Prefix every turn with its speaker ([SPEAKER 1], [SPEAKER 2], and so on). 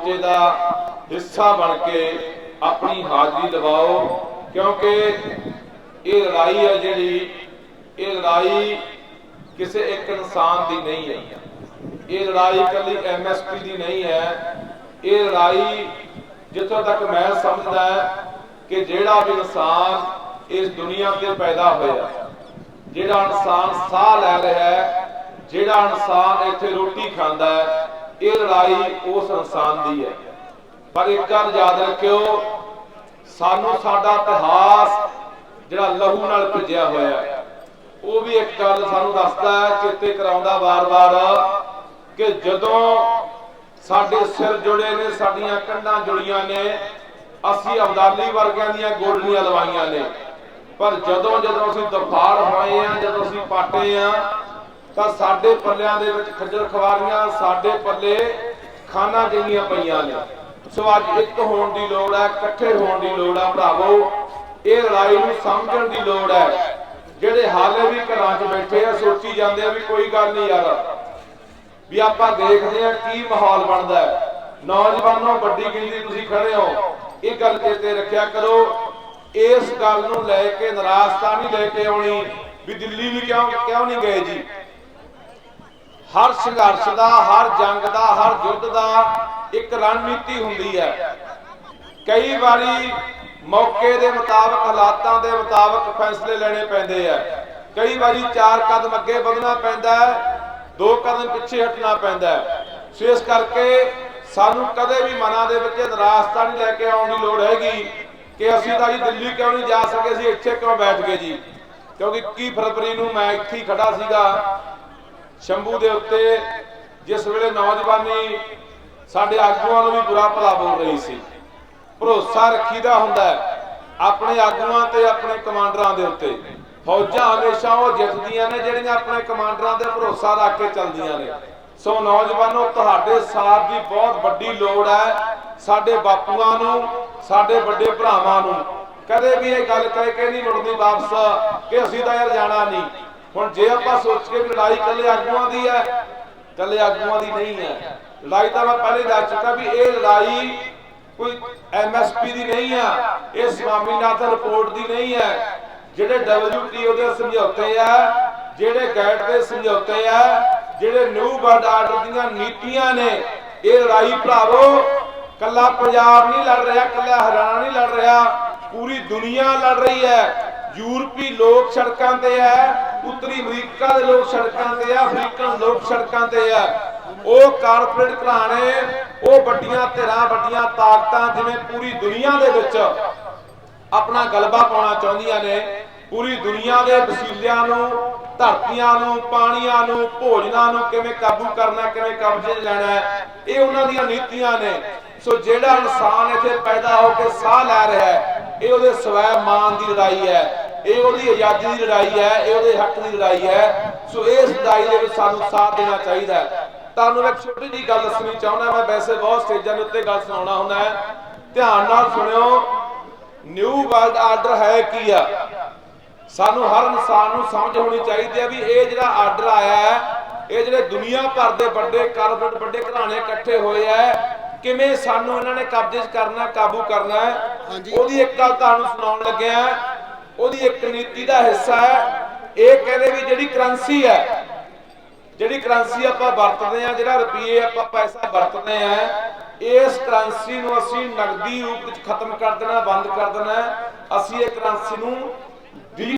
[SPEAKER 1] ਮੋਰਚੇ ਦਾ ਹਿੱਸਾ ਬਣ ਕੇ ਆਪਣੀ ਹਾਜ਼ਰੀ ਲਵਾਓ ਕਿਉਂਕਿ ਇਹ ਲੜਾਈ ਹੈ ਜਿਹੜੀ, ਇਹ ਲੜਾਈ ਕਿਸੇ ਇੱਕ ਇਨਸਾਨ ਦੀ ਨਹੀਂ ਹੈ। ਇਹ ਲੜਾਈ ਇਕੱਲੀ ਐਮਐਸਪੀ ਦੀ ਨਹੀਂ ਹੈ। ਇਹ ਲੜਾਈ ਜਿੱਥੋਂ ਤੱਕ ਮੈਂ ਸਮਝਦਾ ਕਿ ਜਿਹੜਾ ਵੀ ਇਨਸਾਨ ਇਸ ਦੁਨੀਆ ਤੇ ਪੈਦਾ ਹੋਇਆ, ਜਿਹੜਾ ਇਨਸਾਨ ਸਾਹ ਲੈ ਰਿਹਾ ਹੈ, ਜਿਹੜਾ ਇਨਸਾਨ ਇੱਥੇ ਰੋਟੀ ਖਾਂਦਾ ਹੈ ਇਹ ਲੜਾਈ ਉਸ ਇਨਸਾਨ ਦੀ ਹੈ। ਪਰ ਇੱਕ ਗੱਲ ਯਾਦ ਰੱਖਿਓ, ਸਾਨੂੰ ਸਾਡਾ ਇਤਿਹਾਸ ਜਿਹੜਾ ਲਹੂ ਨਾਲ ਭਿੱਜਿਆ ਹੋਇਆ ਹੈ, ਉਹ ਵੀ ਇੱਕ ਗੱਲ ਸਾਨੂੰ ਦੱਸਦਾ ਹੈ, ਚੇਤੇ ਕਰਾਉਂਦਾ ਵਾਰ-ਵਾਰ ਕਿ ਜਦੋਂ ਸਾਡੇ ਸਿਰ ਜੁੜੇ ਨੇ, ਸਾਡੀਆਂ ਕੰਧਾਂ ਜੁੜੀਆਂ ਨੇ, ਅਸੀਂ ਅਬਦਾਲੀ ਵਰਗਿਆਂ ਦੀਆਂ ਗੋਲੀਆਂ ਲਵਾਈਆਂ ਨੇ। ਪਰ ਜਦੋਂ ਜਦੋਂ ਅਸੀਂ ਦਫਾੜ ਹੋਏ ਆ ਜਦੋਂ ਅਸੀਂ ਪਾਟੇ ਆ ਤਾਂ ਸਾਡੇ ਪੱਲਿਆਂ ਦੇ ਵਿੱਚ ਖੱਜਲ ਖਵਾਰੀਆਂ ਸਾਡੇ ਪੱਲੇ ਖਾਨਾ ਜਿੰਨੀਆਂ ਪਈਆਂ ਨੇ। ਸੋ ਅੱਜ ਇੱਕ ਹੋਣ ਦੀ ਲੋੜ ਹੈ, ਇਕੱਠੇ ਹੋਣ ਦੀ ਲੋੜ ਹੈ ਭਰਾਵੋ। ਇਹ ਲੜਾਈ ਨੂੰ ਸਮਝਣ ਦੀ ਲੋੜ ਹੈ। ਜਿਹੜੇ ਹਾਲੇ ਵੀ ਘਰਾਂ 'ਚ ਬੈਠੇ ਆ, ਸੋਚੀ ਜਾਂਦੇ ਆ ਵੀ ਕੋਈ ਗੱਲ ਨਹੀਂ ਯਾਰ। ਵੀ ਆਪਾਂ ਦੇਖਦੇ ਆ ਕੀ ਮਾਹੌਲ ਬਣਦਾ ਹੈ। ਨੌਜਵਾਨੋ, ਵੱਡੀ ਗਿਣਤੀ ਤੁਸੀਂ ਖੜੇ ਹੋ। ਇਹ ਗੱਲ ਚੇਤੇ ਰੱਖਿਆ ਕਰੋ। ਇਸ ਗੱਲ ਨੂੰ ਲੈ ਕੇ, ਨਿਰਾਸ਼ਤਾ ਨਹੀਂ ਲੈ ਕੇ ਆਉਣੀ। ਵੀ ਦਿੱਲੀ ਵੀ ਕਿਉਂ ਕਿਉਂ ਨਹੀਂ ਗਏ ਜੀ? ਹਰ ਸੰਘਰਸ਼ ਦਾ, ਹਰ ਜੰਗ ਦਾ, ਹਰ ਯੁੱਧ ਦਾ ਇੱਕ ਰਣਨੀਤੀ ਹੁੰਦੀ ਹੈ। ਕਈ ਵਾਰੀ ਮੌਕੇ ਦੇ ਮੁਤਾਬਕ, ਹਾਲਾਤਾਂ ਦੇ ਮੁਤਾਬਕ ਫੈਸਲੇ ਲੈਣੇ ਪੈਂਦੇ ਆ। ਕਈ ਵਾਰੀ ਚਾਰ ਕਦਮ ਅੱਗੇ ਵਧਣਾ ਪੈਂਦਾ ਹੈ, ਦੋ ਕਦਮ ਪਿੱਛੇ ਹਟਣਾ ਪੈਂਦਾ ਹੈ। ਸੋ ਇਸ ਕਰਕੇ ਸਾਨੂੰ ਕਦੇ ਵੀ ਮਨਾਂ ਦੇ ਵਿੱਚ ਨਿਰਾਸ਼ਤਾ ਨਹੀਂ ਲੈ ਕੇ ਆਉਣ ਦੀ ਲੋੜ ਹੈਗੀ ਕਿ ਅਸੀਂ ਤਾਂ ਜੀ ਦਿੱਲੀ ਕਿਉਂ ਨਹੀਂ ਜਾ ਸਕੇ ਸੀ ਇੱਥੇ ਕਿਉਂ ਬੈਠ ਗਏ ਜੀ? ਕਿਉਂਕਿ 21 ਫਰਵਰੀ ਨੂੰ ਮੈਂ ਇੱਥੇ ਖੜਾ ਸੀਗਾ। ਸ਼ੰਭੂ ਦੇ ਉੱਤੇ ਜਿਸ ਵੇਲੇ ਨੌਜਵਾਨੀ ਸਾਡੇ ਆਗੂਆਂ ਨੂੰ ਵੀ ਬੁਰਾ ਭਲਾ ਬੋਲ ਰਹੀ ਸੀ, ਭਰੋਸਾ ਰੱਖੀਦਾ ਹੁੰਦਾ ਆਪਣੇ ਆਗੂਆਂ ਤੇ ਆਪਣੇ ਕਮਾਂਡਰਾਂ ਦੇ ਉੱਤੇ। ਫੌਜਾਂ ਹਮੇਸ਼ਾ ਉਹ ਜਿੱਤਦੀਆਂ ਨੇ ਜਿਹੜੀਆਂ ਆਪਣੇ ਕਮਾਂਡਰਾਂ ਤੇ ਭਰੋਸਾ ਰੱਖ ਕੇ ਚੱਲਦੀਆਂ ਨੇ। ਸੋ ਨੌਜਵਾਨੋ, ਤੁਹਾਡੇ ਸਾਥ ਦੀ ਬਹੁਤ ਵੱਡੀ ਲੋੜ ਹੈ ਸਾਡੇ ਬਾਪੂਆਂ ਨੂੰ, ਸਾਡੇ ਵੱਡੇ ਭਰਾਵਾਂ ਨੂੰ। ਕਦੇ ਵੀ ਇਹ ਗੱਲ ਕਹਿ ਕੇ ਨਹੀਂ ਮੁੜਨੀ ਵਾਪਸ ਕਿ ਅਸੀਂ ਤਾਂ ਯਾਰ ਜਾਣਾ ਨਹੀਂ। ਹੁਣ ਜੇ ਆਪਾਂ ਸੋਚ ਕੇ ਲੜਾਈ ਕੱਲੇ ਆਗੂਆਂ ਦੀ ਹੈ ਕੱਲੇ ਆਗੂਆਂ ਦੀ ਨਹੀਂ ਹੈ। ਲੜਾਈ ਤਾਂ ਮੈਂ ਪਹਿਲੇ ਦੱਸ ਚੁੱਕਾ ਵੀ ਇਹ ਲੜਾਈ ਕੋਈ ਐਮਐਸਪੀ ਦੀ ਨਹੀਂ ਆ ਇਹ ਸਵਾਮੀਨਾਥਨ ਰਿਪੋਰਟ ਦੀ ਨਹੀਂ ਹੈ। ਜਿਹੜੇ WTO ਦੇ ਸਮਝੌਤੇ ਆ ਜਿਹੜੇ ਗੈਟ ਦੇ ਸਮਝੌਤੇ ਆ ਜਿਹੜੇ ਨਿਊ ਵਰਲਡ ਆਰਡਰ ਦੀਆਂ ਨੀਤੀਆਂ ਨੇ, ਇਹ ਲੜਾਈ ਭਰਾਵੋ ਕੱਲਾ ਪੰਜਾਬ ਨਹੀਂ ਲੜ ਰਿਹਾ ਕੱਲਾ ਹਰਿਆਣਾ ਨਹੀਂ ਲੜ ਰਿਹਾ, ਪੂਰੀ ਦੁਨੀਆ ਲੜ ਰਹੀ ਹੈ। ਯੂਰਪੀ ਲੋਕ ਸੜਕਾਂ ਤੇ ਹੈ ਉੱਤਰੀ ਅਮਰੀਕਾ ਦੇ ਲੋਕ ਸੜਕਾਂ ਤੇ ਆ ਅਫਰੀਕਨ ਲੋਕ ਸੜਕਾਂ ਤੇ ਆ। ਉਹ ਕਾਰਪੋਰੇਟ ਘਰਾਣੇ, ਉਹ ਵੱਡੀਆਂ ਧਿਰਾਂ, ਵੱਡੀਆਂ ਤਾਕਤਾਂ, ਜਿਵੇਂ ਪੂਰੀ ਦੁਨੀਆ ਦੇ ਵਿੱਚ ਆਪਣਾ ਗਲਬਾ ਪਾਉਣਾ ਚਾਹੁੰਦੀਆਂ ਨੇ। ਪੂਰੀ ਦੁਨੀਆ ਦੇ ਵਸੀਲਿਆਂ ਨੂੰ, ਧਰਤੀਆਂ ਨੂੰ, ਪਾਣੀਆਂ ਨੂੰ, ਭੋਜਨਾਂ ਨੂੰ ਕਿਵੇਂ ਕਾਬੂ ਕਰਨਾ, ਕਿਵੇਂ ਕਬਜ਼ੇ ਲੈਣਾ ਇਹ ਉਹਨਾਂ ਦੀਆਂ ਨੀਤੀਆਂ ਨੇ। ਸੋ ਜਿਹੜਾ ਇਨਸਾਨ ਇੱਥੇ ਪੈਦਾ ਹੋ ਕੇ ਸਾਹ ਲੈ ਰਿਹਾ ਹੈ, ਇਹ ਉਹਦੇ ਸਵੈ ਮਾਨ ਦੀ ਲੜਾਈ ਹੈ। ਇਹ ਉਹਦੀ ਆਜ਼ਾਦੀ ਦੀ ਲੜਾਈ ਹੈ ਇਹ ਉਹਦੇ ਹੱਕ ਦੀ ਲੜਾਈ ਹੈ। ਸੋ ਇਸ ਲੜਾਈ ਦੇ ਵਿੱਚ ਸਾਨੂੰ ਸਾਥ ਦੇਣਾ ਚਾਹੀਦਾ ਹੈ। ਤੁਹਾਨੂੰ ਇੱਕ ਛੋਟੀ ਜੀ ਗੱਲ ਦੱਸਣੀ ਚਾਹੁੰਦਾ ਮੈਂ ਵੈਸੇ ਬਹੁਤ ਸਟੇਜਾਂ ਦੇ ਉੱਤੇ ਗੱਲ ਸੁਣਾਉਣਾ ਹੁੰਦਾ ਹੈ। ਧਿਆਨ ਨਾਲ ਸੁਣਿਓ ਨਿਊ ਵਰਲਡ ਆਰਡਰ ਹੈ ਕੀ ਆ? ਸਾਨੂੰ ਹਰ ਇਨਸਾਨ ਨੂੰ ਸਮਝ ਹੋਣੀ ਚਾਹੀਦੀ ਹੈ ਵੀ ਇਹ ਜਿਹੜਾ ਆਰਡਰ ਆਇਆ ਹੈ ਇਹ ਜਿਹੜੇ ਦੁਨੀਆ ਭਰ ਦੇ ਵੱਡੇ ਕਾਰਪੋਰੇਟ ਵੱਡੇ ਘਰਾਣੇ ਇਕੱਠੇ ਹੋਏ ਆ ਕਿਵੇਂ ਸਾਨੂੰ ਇਹਨਾਂ ਨੇ ਕਬਜ਼ੇ ਕਰਨਾ ਕਾਬੂ ਕਰਨਾ ਹੈ? ਉਹਦੀ ਇੱਕ ਗੱਲ ਤੁਹਾਨੂੰ ਸੁਣਾਉਣ ਲੱਗਿਆ ਉਹਦੀ ਇੱਕ ਨੀਤੀ ਦਾ ਹਿੱਸਾ ਹੈ। ਇਹ ਕਹਿੰਦੇ ਵੀ ਜਿਹੜੀ ਕਰੰਸੀ ਹੈ, ਜਿਹੜੀ ਕਰੰਸੀ ਆਪਾਂ ਵਰਤਦੇ ਆ ਜਿਹੜਾ ਰੁਪਏ ਆਪਾਂ ਪੈਸਾ ਵਰਤਦੇ ਆ ਇਸ ਕਰੰਸੀ ਨੂੰ ਅਸੀਂ ਨਗਦੀ ਰੂਪ ਵਿੱਚ ਖਤਮ ਕਰ ਦੇਣਾ, ਬੰਦ ਕਰ ਦੇਣਾ। ਅਸੀਂ ਇਹ ਕਰੰਸੀ ਨੂੰ